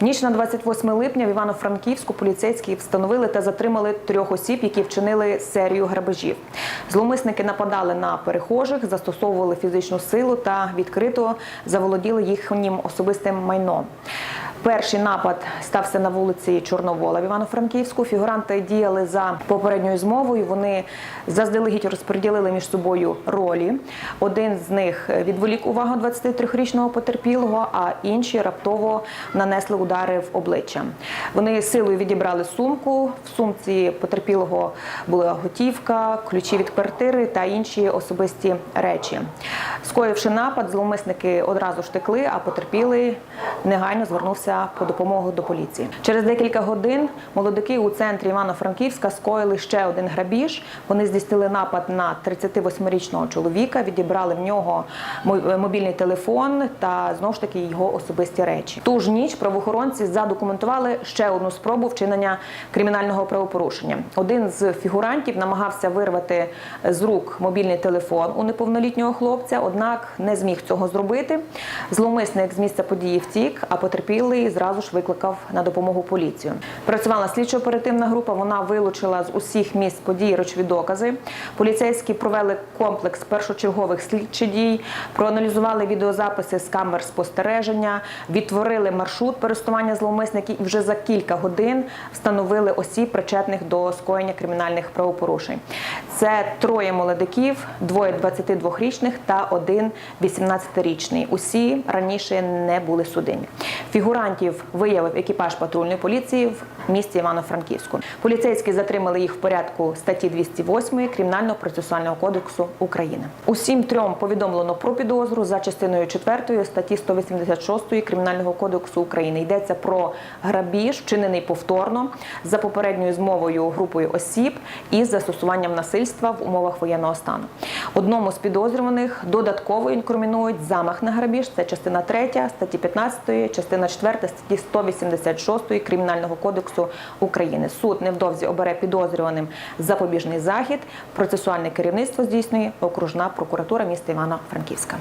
Ніч на 28 липня в Івано-Франківську поліцейські встановили та затримали трьох осіб, які вчинили серію грабежів. Зловмисники нападали на перехожих, застосовували фізичну силу та відкрито заволоділи їхнім особистим майном. Перший напад стався на вулиці Чорновола в Івано-Франківську. Фігуранти діяли за попередньою змовою. Вони заздалегідь розподілили між собою ролі. Один з них відволік увагу 23-річного потерпілого, а інші раптово нанесли удари в обличчя. Вони силою відібрали сумку. В сумці потерпілого була готівка, ключі від квартири та інші особисті речі. Скоївши напад, зловмисники одразу ж текли, а потерпілий негайно звернувся по допомогу до поліції. Через декілька годин молодики у центрі Івано-Франківська скоїли ще один грабіж. Вони здійснили напад на 38-річного чоловіка, відібрали в нього мобільний телефон та знову ж таки його особисті речі. Ту ж ніч правоохоронці задокументували ще одну спробу вчинення кримінального правопорушення. Один з фігурантів намагався вирвати з рук мобільний телефон у неповнолітнього хлопця, однак не зміг цього зробити. Зловмисник з місця події втік, а потерпілий зразу ж викликав на допомогу поліцію. Працювала слідчо-оперативна група. Вона вилучила з усіх місць події речові докази. Поліцейські провели комплекс першочергових слідчих дій, проаналізували відеозаписи з камер спостереження, відтворили маршрут пересування зловмисників і вже за кілька годин встановили осіб, причетних до скоєння кримінальних правопорушень. Це троє молодиків, двоє 22-річних та один 18-річний. Усі раніше не були судимі. Фігурантів виявив екіпаж патрульної поліції в місті Івано-Франківську. Поліцейські затримали їх в порядку статті 208 Кримінального процесуального кодексу України. Усім трьом повідомлено про підозру за частиною 4 статті 186 Кримінального кодексу України. Йдеться про грабіж, вчинений повторно за попередньою змовою групою осіб із застосуванням насильства в умовах воєнного стану. Одному з підозрюваних додатково інкримінують замах на грабіж. Це частина 3 статті 15, частина 4 статті 186 Кримінального кодексу України. Суд невдовзі обере підозрюваним запобіжний захід. Процесуальне керівництво здійснює окружна прокуратура міста Івано-Франківська.